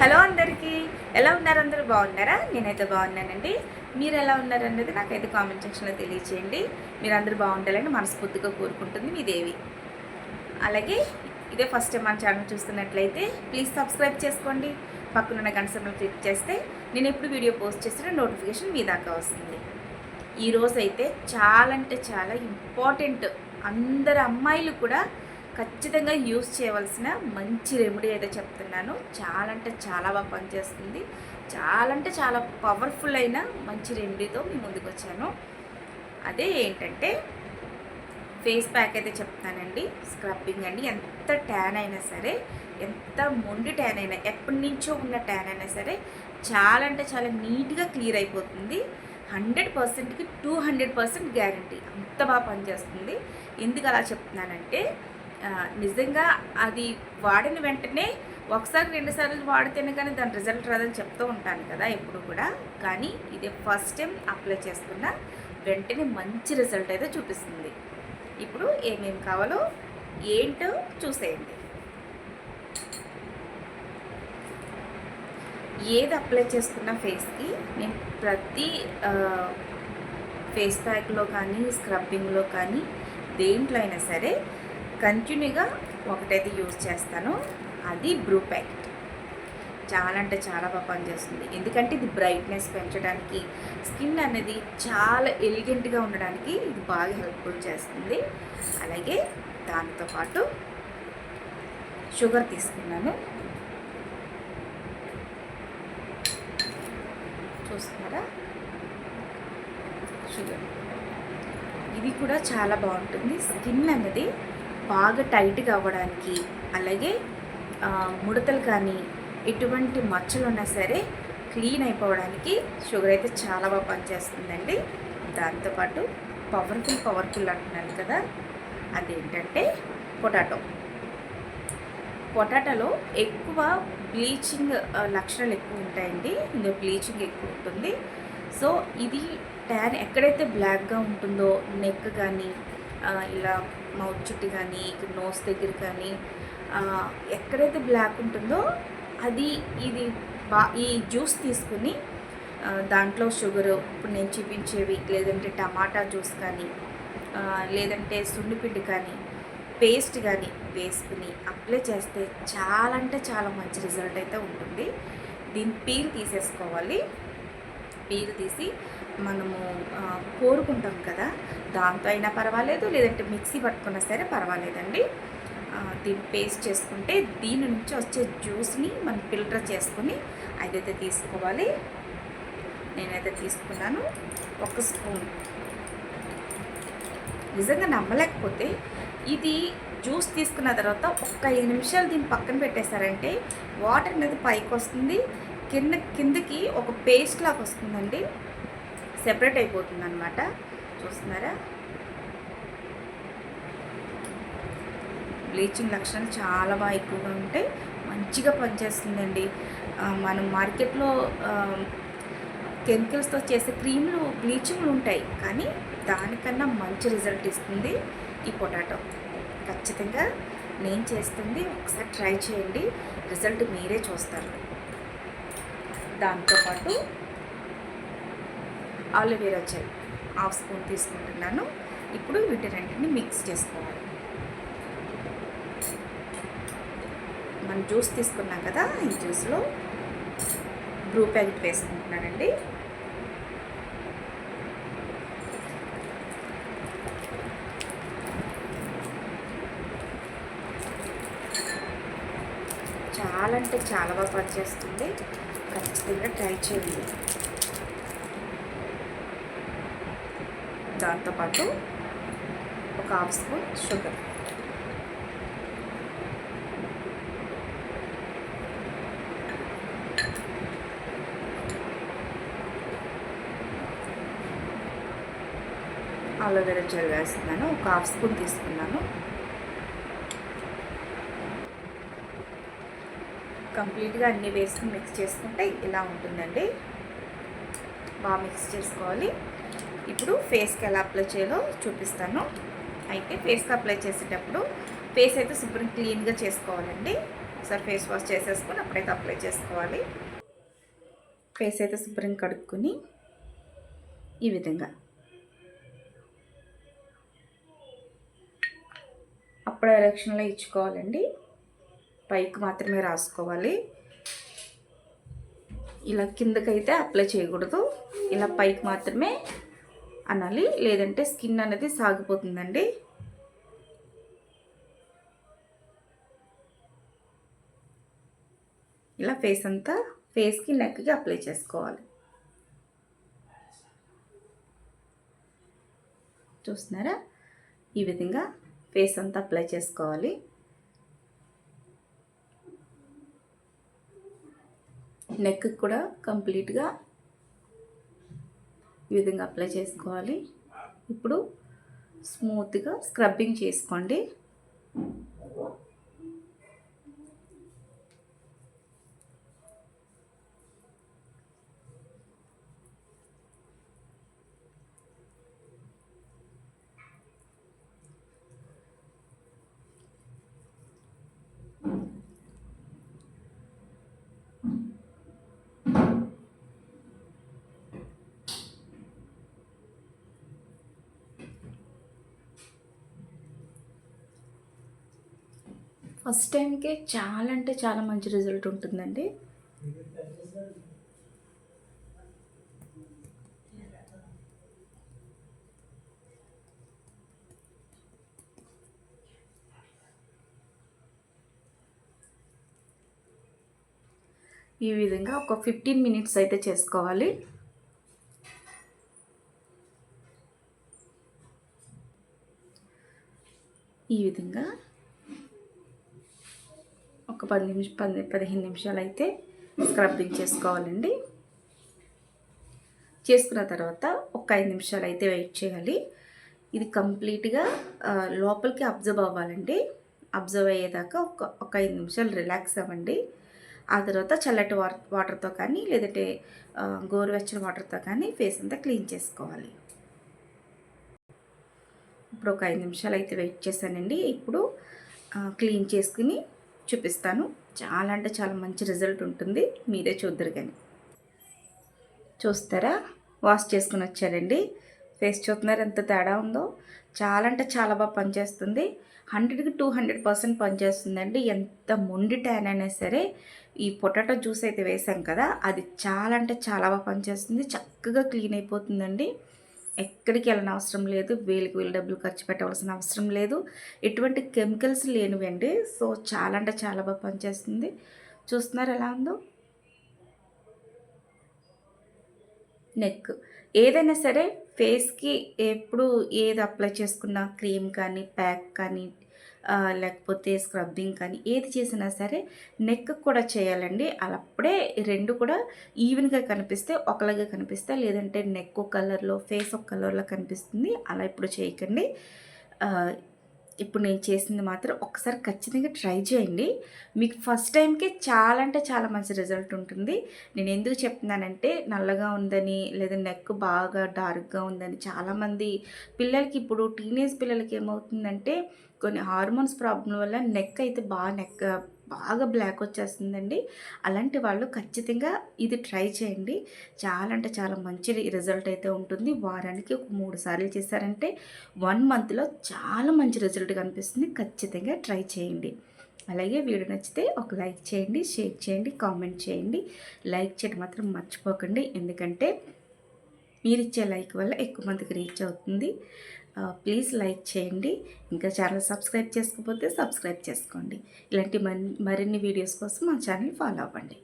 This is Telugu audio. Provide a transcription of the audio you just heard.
హలో అందరికీ. ఎలా ఉన్నారు అందరూ? బాగున్నారా? నేనైతే బాగున్నానండి. మీరు ఎలా ఉన్నారు నాకైతే కామెంట్ సెక్షన్లో తెలియచేయండి. మీరు అందరూ బాగుండాలని మనస్ఫూర్తిగా కోరుకుంటుంది మీ దేవి. అలాగే ఇదే ఫస్ట్ టైం మన ఛానల్ చూస్తున్నట్లయితే ప్లీజ్ సబ్స్క్రైబ్ చేసుకోండి. పక్కనున్న గంట సింబల్ క్లిక్ చేస్తే నేను ఎప్పుడు వీడియో పోస్ట్ చేసిన నోటిఫికేషన్ మీ దాకా వస్తుంది. ఈరోజు అయితే చాలా అంటే చాలా ఇంపార్టెంట్. అందరు అమ్మాయిలు కూడా ఖచ్చితంగా యూస్ చేయవలసిన మంచి రెమెడీ అయితే చెప్తున్నాను. చాలా అంటే చాలా బాగా పనిచేస్తుంది. చాలా అంటే చాలా పవర్ఫుల్ అయిన మంచి రెమెడీతో మీ ముందుకు వచ్చాను. అదే ఏంటంటే ఫేస్ ప్యాక్ అయితే చెప్తానండి. స్క్రబ్బింగ్ అండి. ఎంత ట్యాన్ అయినా సరే ఎంత మొండి ట్యాన్ అయినా ఎప్పటి నుంచో ఉన్న ట్యాన్ అయినా సరే చాలా అంటే చాలా నీట్గా క్లియర్ అయిపోతుంది. హండ్రెడ్ పర్సెంట్కి టూ హండ్రెడ్ పర్సెంట్ గ్యారంటీ. అంత బాగా పనిచేస్తుంది. ఎందుకు అలా చెప్తున్నానంటే నిజంగా అది వాడిన వెంటనే ఒకసారి రెండుసార్లు వాడితేనే కానీ దాని రిజల్ట్ రాదని చెప్తూ ఉంటాను కదా ఎప్పుడు కూడా. కానీ ఇది ఫస్ట్ టైం అప్లై చేసుకున్న వెంటనే మంచి రిజల్ట్ అయితే చూపిస్తుంది. ఇప్పుడు ఏమేమి కావాలో ఏంటో చూసేయండి. ఏది అప్లై చేసుకున్న ఫేస్కి నేను ప్రతి ఫేస్ ప్యాక్లో కానీ స్క్రబ్బింగ్లో కానీ దేంట్లో అయినా సరే కంటిన్యూగా ఒకటైతే యూజ్ చేస్తాను. అది బ్రూ ప్యాకెట్ చాలా అంటే చాలా బాగా పనిచేస్తుంది. ఎందుకంటే ఇది బ్రైట్నెస్ పెంచడానికి స్కిన్ అనేది చాలా ఎలిగెంట్గా ఉండడానికి ఇది బాగా హెల్ప్ఫుల్ చేస్తుంది. అలాగే దాంతోపాటు షుగర్ తీసుకున్నాను. చూస్తున్నారా? షుగర్. ఇది కూడా చాలా బాగుంటుంది. స్కిన్ అనేది బాగా టైట్గా అవ్వడానికి అలాగే ముడతలు కానీ ఎటువంటి మచ్చలు ఉన్నా సరే క్లీన్ అయిపోవడానికి షుగర్ అయితే చాలా బాగా పనిచేస్తుందండి. దాంతోపాటు పవర్ఫుల్ పవర్ఫుల్ అంటున్నాను కదా అదేంటంటే పొటాటో. పొటాటోలో ఎక్కువ బ్లీచింగ్ లక్షణాలు ఎక్కువ ఉంటాయండి. ఇందులో బ్లీచింగ్ ఎక్కువ ఉంటుంది. సో ఇది ట్యాన్ ఎక్కడైతే బ్లాక్గా ఉంటుందో నెక్ కానీ ఇలా మౌత్ చుట్టూ కానీ ఇక్కడ నోస్ దగ్గర కానీ ఎక్కడైతే బ్లాక్ ఉంటుందో అది ఇది బా ఈ జ్యూస్ తీసుకుని దాంట్లో షుగరు ఇప్పుడు నేను చూపించేవి లేదంటే టమాటా జ్యూస్ కానీ లేదంటే సున్నిపిండి కానీ పేస్ట్ కానీ వేసుకుని అప్లై చేస్తే చాలా అంటే చాలా మంచి రిజల్ట్ అయితే ఉంటుంది. దీని పీల్ తీసేసుకోవాలి. పీల్ తీసి మనము కోరుకుంటాం కదా. దాంతో అయినా పర్వాలేదు లేదంటే మిక్సీ పట్టుకున్నా సరే పర్వాలేదండి. దీన్ని పేస్ట్ చేసుకుంటే దీని నుంచి వచ్చే జ్యూస్ని మనం ఫిల్టర్ చేసుకుని అదైతే తీసుకోవాలి. నేనైతే తీసుకున్నాను. ఒక స్పూన్. నిజంగా నమ్మలేకపోతే ఇది జ్యూస్ తీసుకున్న తర్వాత ఒక్క ఐదు నిమిషాలు దీన్ని పక్కన పెట్టేశారంటే వాటర్ అనేది పైకి వస్తుంది కింద కిందకి ఒక పేస్ట్ లాగా వస్తుందండి. సెపరేట్ అయిపోతుంది అనమాట చూస్తున్నారా? బ్లీచింగ్ లక్షణాలు చాలా బాగా ఎక్కువగా ఉంటాయి. మంచిగా పనిచేస్తుందండి. మనం మార్కెట్లో కెమికల్స్తో చేసే క్రీమ్లు బ్లీచింగ్లు ఉంటాయి. కానీ దానికన్నా మంచి రిజల్ట్ ఇస్తుంది ఈ పొటాటో. ఖచ్చితంగా నేను చేస్తుంది. ఒకసారి ట్రై చేయండి. రిజల్ట్ మీరే చూస్తారు. దాంతోపాటు ఆలోవేరా జెల్ హాఫ్ స్పూన్ తీసుకుంటున్నాను. ఇప్పుడు వీటి రెంటిని మిక్స్ చేసుకోవాలి. మనం జ్యూస్ తీసుకున్నాం కదా ఈ జ్యూస్లో బ్రూ ప్యాకెట్ వేసుకుంటున్నానండి. చాలా అంటే చాలా బాగా పనిచేస్తుంది. ఖచ్చితంగా ట్రై చేయండి. దాంతోపాటు ఒక half spoon sugar. Aloe vera gel వేస్తున్నాను. ఒక హాఫ్ స్పూన్ తీసుకున్నాను. కంప్లీట్గా అన్నీ వేసుకుని మిక్స్ చేసుకుంటే ఇలా ఉంటుందండి. బాగా మిక్స్ చేసుకోవాలి. ఇప్పుడు ఫేస్కి ఎలా అప్లై చేయాలో చూపిస్తాను. అయితే ఫేస్కి అప్లై చేసేటప్పుడు ఫేస్ అయితే శుభ్రం క్లీన్గా చేసుకోవాలండి. ఒకసారి ఫేస్ వాష్ చేసేసుకొని అప్పుడైతే అప్లై చేసుకోవాలి. ఫేస్ అయితే శుభ్రంగా కడుక్కొని ఈ విధంగా. అప్పుడు ఎలక్షన్లో ఇచ్చుకోవాలండి. పైకి మాత్రమే రాసుకోవాలి. ఇలా కిందకైతే అప్లై చేయకూడదు. ఇలా పైకి మాత్రమే అనాలి. లేదంటే స్కిన్ అనేది సాగిపోతుందండి. ఇలా ఫేస్ అంతా ఫేస్కి నెక్కి అప్లై చేసుకోవాలి. చూస్తున్నారా? ఈ విధంగా ఫేస్ అంతా అప్లై చేసుకోవాలి. నెక్ కూడా కంప్లీట్గా ఈ విధంగా అప్లై చేసుకోవాలి. ఇప్పుడు స్మూత్గా స్క్రబ్బింగ్ చేసుకోండి. ఫస్ట్ టైంకే చాలా అంటే చాలా మంచి రిజల్ట్ ఉంటుందండి. ఈ విధంగా ఒక ఫిఫ్టీన్ మినిట్స్ అయితే చేసుకోవాలి. ఈ విధంగా ఒక పది నిమిషం పది పదిహేను నిమిషాలు అయితే స్క్రబ్బింగ్ చేసుకోవాలండి. చేసుకున్న తర్వాత ఒక ఐదు నిమిషాలు అయితే వెయిట్ చేయాలి. ఇది కంప్లీట్గా లోపలికి అబ్జర్వ్ అవ్వాలండి. అబ్జర్వ్ అయ్యేదాకా ఒక ఒక ఐదు నిమిషాలు రిలాక్స్ అవ్వండి. ఆ తర్వాత చల్లటి వాటర్తో కానీ లేదంటే గోరువెచ్చని వాటర్తో కానీ ఫేస్ అంతా క్లీన్ చేసుకోవాలి. ఇప్పుడు ఒక ఐదు నిమిషాలు అయితే వెయిట్ చేశానండి. ఇప్పుడు క్లీన్ చేసుకుని చూపిస్తాను. చాలా అంటే చాలా మంచి రిజల్ట్ ఉంటుంది. మీరే చూద్దరు కానీ. చూస్తారా? వాష్ చేసుకుని వచ్చారండి. ఫేస్ చూస్తున్నారు ఎంత తేడా ఉందో. చాలా అంటే చాలా బాగా పనిచేస్తుంది. హండ్రెడ్కి టూ హండ్రెడ్ పర్సెంట్ పనిచేస్తుందండి. ఎంత మొండి ట్యాన్ అయినా సరే. ఈ పొటాటో జ్యూస్ అయితే వేసాం కదా. అది చాలా అంటే చాలా బాగా పనిచేస్తుంది. చక్కగా క్లీన్ అయిపోతుందండి. ఎక్కడికి వెళ్ళిన అవసరం లేదు. వేలికి వేలు డబ్బులు ఖర్చు పెట్టవలసిన అవసరం లేదు. ఎటువంటి కెమికల్స్ లేనివండి. సో చాలా అంటే చాలా బాగా పనిచేస్తుంది. చూస్తున్నారు ఎలా ఉందో? నెక్. ఏదైనా సరే ఫేస్కి ఎప్పుడు ఏది అప్లై చేసుకున్నా క్రీమ్ కానీ ప్యాక్ కానీ లేకపోతే స్క్రబ్బింగ్ కానీ ఏది చేసినా సరే నెక్ కూడా చేయాలండి. అప్పుడే రెండు కూడా ఈవెన్గా కనిపిస్తే ఒకలాగా కనిపిస్తే లేదంటే నెక్ ఒక కలర్లో ఫేస్ ఒక కలర్లో కనిపిస్తుంది. అలా ఇప్పుడు చేయకండి. ఇప్పుడు నేను చేసింది మాత్రం ఒకసారి ఖచ్చితంగా ట్రై చేయండి. మీకు ఫస్ట్ టైంకే చాలా అంటే చాలా మంచి రిజల్ట్ ఉంటుంది. నేను ఎందుకు చెప్తున్నానంటే నల్లగా ఉందని లేదా నెక్ బాగా డార్క్గా ఉందని చాలామంది పిల్లలకి ఇప్పుడు టీనేజ్ పిల్లలకి ఏమవుతుందంటే కొన్ని హార్మోన్స్ ప్రాబ్లం వల్ల నెక్ అయితే బాగా నెక్ బాగా బ్లాక్ వచ్చేస్తుందండి. అలాంటి వాళ్ళు ఖచ్చితంగా ఇది ట్రై చేయండి. చాలా అంటే చాలా మంచి రిజల్ట్ అయితే ఉంటుంది. వారానికి ఒక మూడు సార్లు చేశారంటే వన్ మంత్లో చాలా మంచి రిజల్ట్ కనిపిస్తుంది. ఖచ్చితంగా ట్రై చేయండి. అలాగే వీడియో నచ్చితే ఒక లైక్ చేయండి షేర్ చేయండి కామెంట్ చేయండి. లైక్ చేయడం మాత్రం మర్చిపోకండి. ఎందుకంటే మీరు ఇచ్చే లైక్ వల్ల ఎక్కువ మందికి రీచ్ అవుతుంది. ప్లీజ్ లైక్ చేయండి. ఇంకా ఛానల్ సబ్స్క్రైబ్ చేసుకోకపోతే సబ్స్క్రైబ్ చేసుకోండి. ఇలాంటి మరిన్ని వీడియోస్ కోసం మా ఛానల్ ఫాలో అవ్వండి.